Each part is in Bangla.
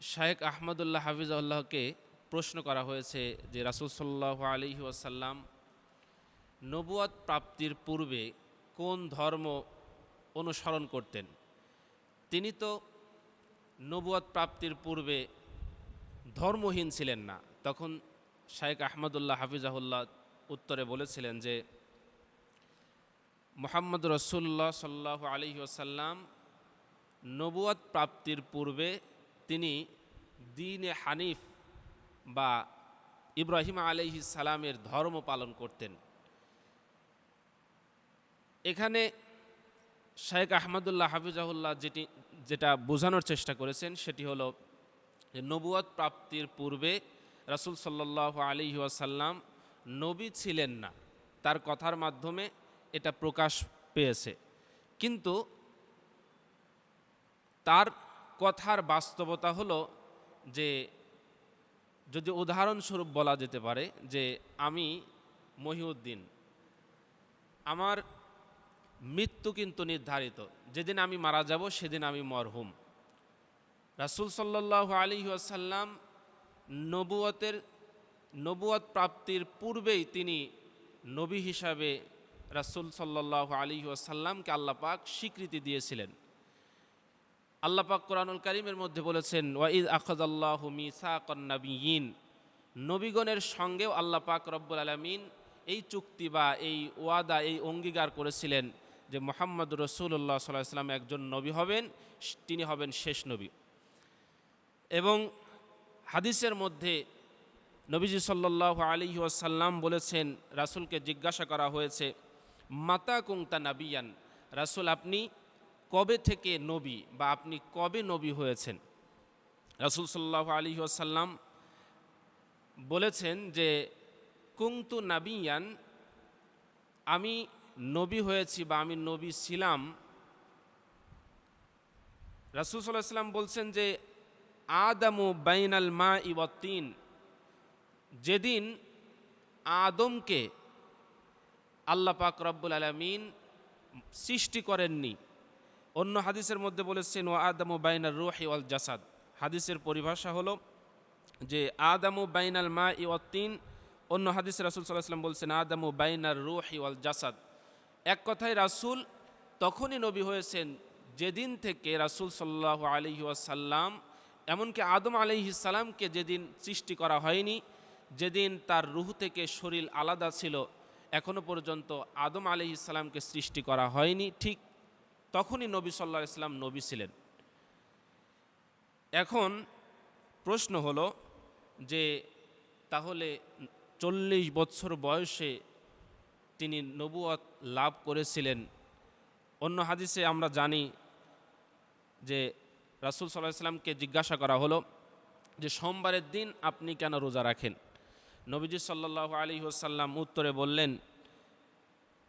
শাহেক আহমদুল্লাহ হাফিজাল্লাহকে প্রশ্ন করা হয়েছে যে রাসুল সাল্লাহ আলহি ওয়াসাল্লাম নবুয়াত প্রাপ্তির পূর্বে কোন ধর্ম অনুসরণ করতেন? তিনি তো নবুয়াত প্রাপ্তির পূর্বে ধর্মহীন ছিলেন না। তখন শাহেক আহমদুল্লাহ হাফিজাহুল্লাহ উত্তরে বলেছিলেন যে মোহাম্মদ রসুল্লাহ সাল্লাহ আলহি ওসাল্লাম নবুয়াত প্রাপ্তির পূর্বে তিনি দিনে হানিফ বা ইব্রাহিম আলহি সালামের ধর্ম পালন করতেন। এখানে শাহেক আহমদুল্লাহ হাফিজাহুল্লাহ যেটি, যেটা বোঝানোর চেষ্টা করেছেন সেটি হলো যে নবুয়াত প্রাপ্তির পূর্বে রাসুল সাল্লাহ আলী ওয়াসাল্লাম নবী ছিলেন না। তার কথার মাধ্যমে এটা প্রকাশ পেয়েছে। কিন্তু তার কথার বাস্তবতা হলো যে, যদি উদাহরণস্বরূপ বলা যেতে পারে যে, আমি মহিউদ্দিন। আমার মৃত্যু কিন্তু নির্ধারিত। যেদিন আমি মারা যাব, সেদিন আমি মরহুম। রাসুল সাল্লাহ আলী আসাল্লাম নবুয়তের, নবুয়ত প্রাপ্তির পূর্বেই তিনি নবী হিসাবে রাসুল সাল্লাহ আলী আসাল্লামকে আল্লাপাক স্বীকৃতি দিয়েছিলেন। আল্লাপাক কোরআনুল করিমের মধ্যে বলেছেন, ওয়াইদ আখদাল্লাহ মিসাকন্নবীন নবীগণের সঙ্গেও আল্লাহ পাক রব্বুল আলমিন এই চুক্তি বা এই ওয়াদা, এই অঙ্গীকার করেছিলেন যে মোহাম্মদ রসুল্লাহ সাল্লাহ সাল্লাম একজন নবী হবেন, তিনি হবেন শেষ নবী। এবং হাদিসের মধ্যে নবীজি সাল্লাহ আলী ওয়াসাল্লাম বলেছেন, রাসুলকে জিজ্ঞাসা করা হয়েছে, মাতা কুংতা নাবিয়ান? রাসুল, আপনি কবে থেকে নবী বা আপনি কবে নবী হয়েছেন? রাসুল সাল্লাহ আলী ওয়াসাল্লাম বলেছেন যে কুংতু নাবিয়ান, আমি নবী হয়েছি বা আমি নবী ছিলাম। রাসুল সাল্লাহ সাল্লাম বলছেন যে, আদামু বাইনাল মা ইবত্তিন যেদিন আদমকে আল্লাহ পাক রব্বুল আলমিন সৃষ্টি করেননি। অন্য হাদিসের মধ্যে বলেছেন ও আদামু বাইনাল রুহ ওয়াল জাসাদ। হাদিসের পরিভাষা হলো যে, আদামু বাইনাল মা ইওয়াত্তিন অন্য হাদিস রাসুল সাল্লাহ বলছেন, আদামু বাইনার রুহ ওয়াল জাসাদ। এক কথায় রাসুল তখনই নবী হয়েছেন যেদিন থেকে রাসুল সাল্লাহ আলী ওয়াসাল্লাম, এমনকি আদম আলিহিসাল্লামকে যেদিন সৃষ্টি করা হয়নি, যেদিন তার রুহ থেকে শরীর আলাদা ছিল, এখনও পর্যন্ত আদম আলিহিসাল্লামকে সৃষ্টি করা হয়নি। ঠিক তখনই নবী সাল্লাহ ইসলাম নবী ছিলেন। এখন প্রশ্ন হলো যে তাহলে চল্লিশ বছর বয়সে তিনি নবুয়ত লাভ করেছিলেন। অন্য হাদিসে আমরা জানি যে রাসুল সাল্লাহ ইসলামকে জিজ্ঞাসা করা হলো যে সোমবারের দিন আপনি কেন রোজা রাখেন? নবীজি সাল্লাহ আলী ওসাল্লাম উত্তরে বললেন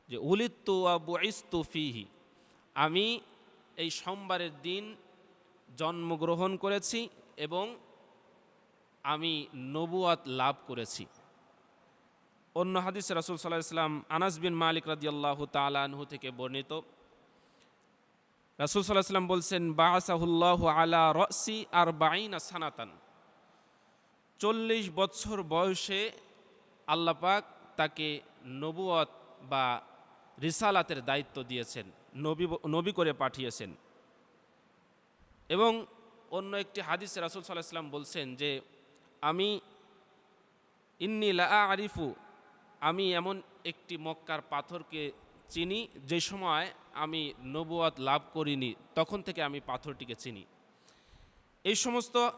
যে উলিত্তু আবু ইস্তু ফিহি। আমি এই সোমবারের দিন জন্মগ্রহণ করেছি এবং আমি নবুয়াত লাভ করেছি। অন্য হাদিস রাসুল সাল্লাহ ইসলাম আনাস বিন মালিক রাদিয়াল্লাহ তালানহু থেকে বর্ণিত। রাসুল সাল্লাহ সাল্লাম বলছেন বাসাহুল্লাহ আলা রসি আর বাইনা সানাতান। চল্লিশ বছর বয়সে আল্লাপাক তাকে নবুয়ত বা রিসালাতের দায়িত্ব দিয়েছেন। নবী নবী করে পাঠিয়েছেন। এবং অন্য একটি হাদিস রাসুল সাল্লাহ সাল্লাম বলছেন যে, আমি ইন্নি লা আরিফু আমি এমন একটি মক্কার পাথরকে চিনি যে সময় আমি নবুয়াত লাভ করিনি, তখন থেকে আমি পাথরটিকে চিনি। এই সমস্ত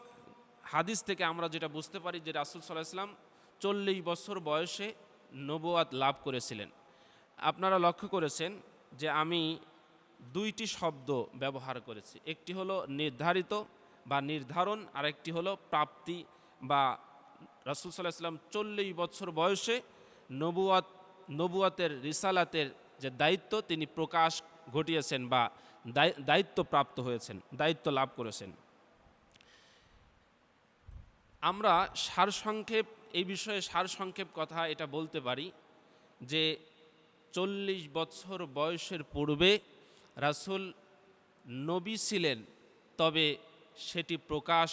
হাদিস থেকে আমরা যেটা বুঝতে পারি যে রাসুল সাল্লাহ ইসলাম চল্লিশ বছর বয়সে নবুয়াত লাভ করেছিলেন। আপনারা লক্ষ্য করেছেন যে আমি দুইটি শব্দ ব্যবহার করেছি। একটি হলো নির্ধারিত বা নির্ধারণ আর একটি হলো প্রাপ্তি বা রাসুল সাল্লাহ ইসলাম চল্লিশ বছর বয়সে নবুয়াত, নবুয়াতের রিসালাতের যে দায়িত্ব তিনি প্রকাশ ঘটিয়েছেন বা দায়িত্ব প্রাপ্ত হয়েছেন, দায়িত্ব লাভ করেছেন। আমরা সারসংক্ষেপ, এই বিষয়ে সারসংক্ষেপ কথা এটা বলতে পারি যে চল্লিশ বছর বয়সের পূর্বে রাসুল নবী ছিলেন, তবে সেটি প্রকাশ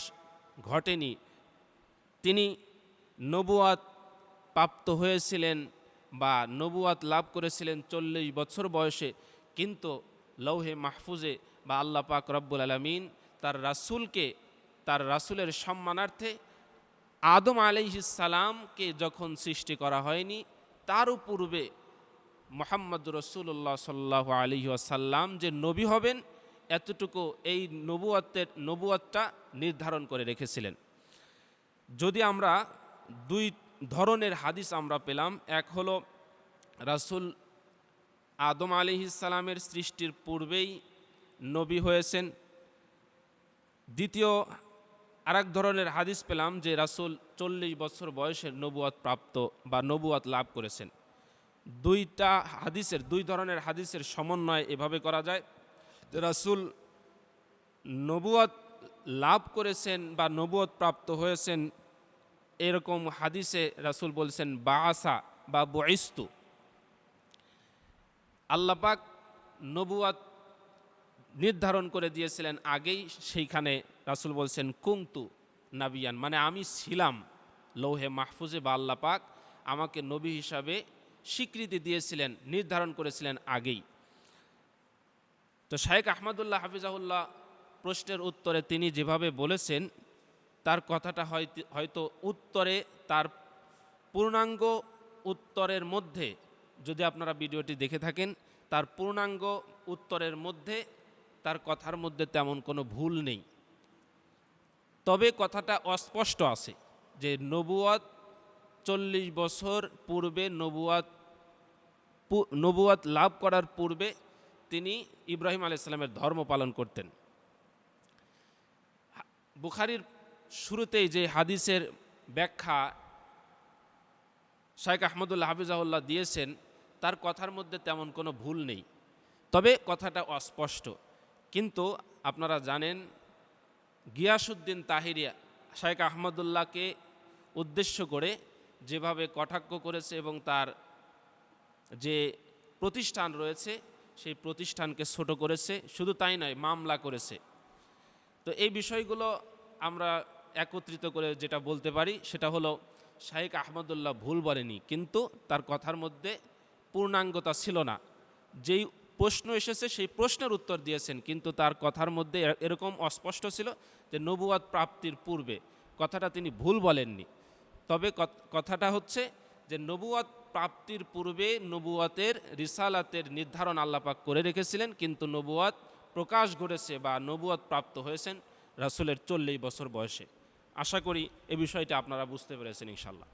ঘটেনি। তিনি নবুয়াত প্রাপ্ত হয়েছিলেন বা নবুয়াত লাভ করেছিলেন চল্লিশ বছর বয়সে, কিন্তু লৌহে মাহফুজে বা আল্লাহ পাক রব্বুল আলমিন তার রাসূলকে, তার রাসূলের সম্মানার্থে আদম আলাইহিসালামকে যখন সৃষ্টি করা হয়নি, তারও পূর্বে মোহাম্মদ রসুল্লাহ সাল্লাহ আলী আসাল্লাম যে নবী হবেন, এতটুকু এই নবুয়াতের, নবুয়াতটা নির্ধারণ করে রেখেছিলেন। যদি আমরা দুই ধরনের হাদিস আমরা পেলাম, এক হলো রাসূল আদম আলী ইসালামের সৃষ্টির পূর্বেই নবী হয়েছেন। দ্বিতীয় আরেক ধরনের হাদিস পেলাম যে রাসূল চল্লিশ বছর বয়সের নবুয়াত প্রাপ্ত বা নবুয়াত লাভ করেছেন। দুইটা হাদিসের, দুই ধরনের হাদিসের সমন্বয় এভাবে করা যায়। যে রাসূল নবুয়াত লাভ করেছেন বা নবুয়াত প্রাপ্ত হয়েছেন, এরকম হাদিসে রাসূল বলছেন, বাআসা বা বয়স্তু আল্লাপাক নবুয়াত নির্ধারণ করে দিয়েছিলেন, আগেই সেইখানে রাসুল বলছেন কুংতু নাবিয়ান। মানে আমি ছিলাম, লৌহে মাহফুজে বা আল্লাপাক আমাকে নবী হিসাবে স্বীকৃতি দিয়েছিলেন, নির্ধারণ করেছিলেন আগেই। তো শায়েক আহমদুল্লাহ হাফিজাহুল্লাহ প্রশ্নের উত্তরে তিনি যেভাবে বলেছেন, তার কথাটা হয়তো উত্তরে, তার পূর্ণাঙ্গ উত্তরের মধ্যে, যদি আপনারা ভিডিওটি দেখে থাকেন, তার পূর্ণাঙ্গ উত্তরের মধ্যে, তার কথার মধ্যে তেমন কোনো ভুল নেই। তবে কথাটা অস্পষ্ট আছে যে নবুয়াত চল্লিশ বছর পূর্বে নবুয়াত নবুয়াত লাভ করার পূর্বে তিনি ইব্রাহিম আলাইসালামের ধর্ম পালন করতেন। বুখারির শুরুতেই যে হাদিসের ব্যাখ্যা শাইখ আহমদুল্লাহ হাফিজাহুল্লাহ দিয়েছেন, তার কথার মধ্যে তেমন কোনো ভুল নেই। তবে কথাটা অস্পষ্ট। কিন্তু আপনারা জানেন গিয়াসুদ্দিন তাহিরিয়া শাইখ আহমদুল্লাহকে উদ্দেশ্য করে যেভাবে কটাক্ষ করেছে এবং তার যে প্রতিষ্ঠান রয়েছে, সেই প্রতিষ্ঠানকে ছোট করেছে, শুধু তাই নয়, মামলা করেছে। তো এই বিষয়গুলো আমরা একত্রিত করে যেটা বলতে পারি, সেটা হলো শাহেক আহমদুল্লাহ ভুল বলেনি, কিন্তু তার কথার মধ্যে পূর্ণাঙ্গতা ছিল না। যেই প্রশ্ন এসেছে, সেই প্রশ্নের উত্তর দিয়েছেন, কিন্তু তার কথার মধ্যে এরকম অস্পষ্ট ছিল যে নবুয়াদ প্রাপ্তির পূর্বে কথাটা তিনি ভুল বলেননি। তবে কথাটা হচ্ছে যে নবুয়াত প্রাপ্তির পূর্বে নবুয়াতের রিসালাতের নির্ধারণ আল্লাপাক করে রেখেছিলেন, কিন্তু নবুয়াত প্রকাশ ঘটেছে বা নবুয়াত প্রাপ্ত হয়েছেন রাসুলের চল্লিশ বছর বয়সে। আশা করি এ বিষয়টা আপনারা বুঝতে পেরেছেন ইনশাল্লাহ